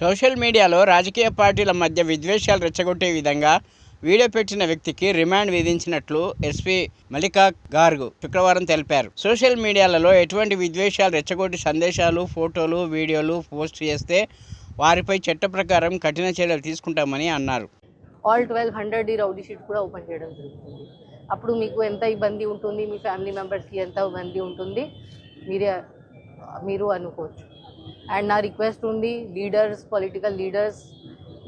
Social మీడియాలో రాజకీయ పార్టీల మధ్య విద్వేషాలు రెచ్చగొట్టే విధంగా వీడియో పెట్టిన వ్యక్తికి రిమాండ్ విధించినట్లు ఎస్పీ మల్లికా గార్గ్ శుక్రవారం తెలిపారు. సోషల్ మీడియాలలో ఎటువంటి విద్వేషాలు రెచ్చగొట్టి సందేశాలు ఫోటోలు వీడియోలు పోస్ట్ చేస్తే వారిపై చట్ట ప్రకారం కఠిన చర్యలు తీసుకుంటామని అన్నారు. ఆల్ ట్వెల్వ్ హండ్రెడ్ ఈ రౌడీ షీట్ కూడా ఓపెన్ చేయడం జరుగుతుంది. అప్పుడు మీకు ఎంత ఇబ్బంది ఉంటుంది? మీ ఫ్యామిలీ మెంబర్స్కి ఎంత ఇబ్బంది ఉంటుంది? మీరే మీరు అనుకోవచ్చు. అండ్ నా రిక్వెస్ట్ ఉంది లీడర్స్ పొలిటికల్ లీడర్స్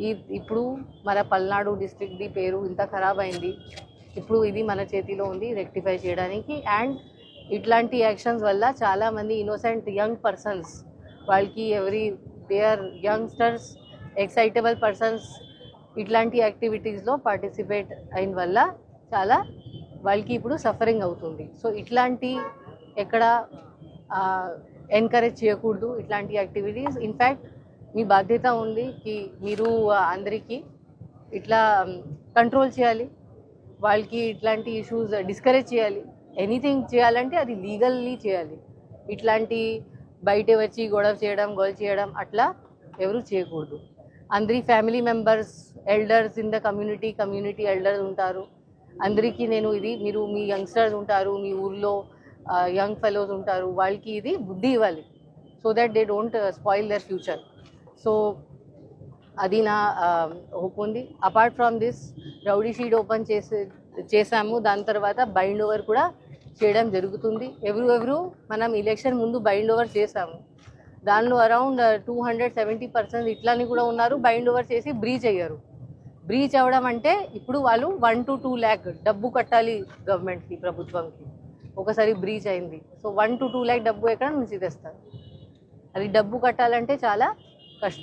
ఈ ఇప్పుడు మన పల్నాడు డిస్ట్రిక్ట్ది పేరు ఇంత ఖరాబ్ అయింది. ఇప్పుడు ఇది మన చేతిలో ఉంది రెక్టిఫై చేయడానికి. అండ్ ఇట్లాంటి యాక్షన్స్ వల్ల చాలామంది ఇన్నోసెంట్ యంగ్ పర్సన్స్ వాళ్ళకి every they are youngsters excitable persons ఇట్లాంటి యాక్టివిటీస్లో పార్టిసిపేట్ అయిన వల్ల చాలా వాళ్ళకి ఇప్పుడు సఫరింగ్ అవుతుంది. సో ఇట్లాంటి ఎక్కడ ఎంకరేజ్ చేయకూడదు ఇట్లాంటి యాక్టివిటీస్ ఇన్ఫ్యాక్ట్ మీ బాధ్యత ఉంది కి మీరు అందరికీ ఇట్లా కంట్రోల్ చేయాలి. వాళ్ళకి ఇట్లాంటి ఇష్యూస్ డిస్కరేజ్ చేయాలి. ఎనీథింగ్ చేయాలంటే అది లీగల్లీ చేయాలి. ఇట్లాంటి బయట వచ్చి గొడవ చేయడం గొడవ చేయడం అట్లా ఎవరు చేయకూడదు. అందరి family members elders in the community community elders ఉంటారు. అందరికీ నేను ఇది మీరు మీ యంగ్స్టర్స్ ఉంటారు మీ ఊర్లో యంగ్ ఫెలోస్ ఉంటారు వాళ్ళకి ఇది బుద్ధి ఇవ్వాలి. So that they don't spoil their future. So అది నా హోప్ ఉంది. Apart from this rowdy sheet open చేసే చేసాము దాని తర్వాత బైండ్ ఓవర్ కూడా చేయడం జరుగుతుంది. ఎవరు ఎవరు మనం ఎలక్షన్ ముందు బైండ్ ఓవర్ చేసాము దానిలో around two hundred seventy percent ఇట్లాని కూడా ఉన్నారు. బైండ్ ఓవర్ చేసి బ్రీచ్ అయ్యారు. బ్రీచ్ అవ్వడం అంటే ఇప్పుడు వాళ్ళు వన్ టు టూ ల్యాక్ డబ్బు కట్టాలి గవర్నమెంట్కి ప్రభుత్వంకి. ఒకసారి బ్రీచ్ అయింది. So one to two lakh డబ్బు ఎక్కడ నుంచి తెస్తారు? అది డబ్బు కట్టాలంటే చాలా కష్టం.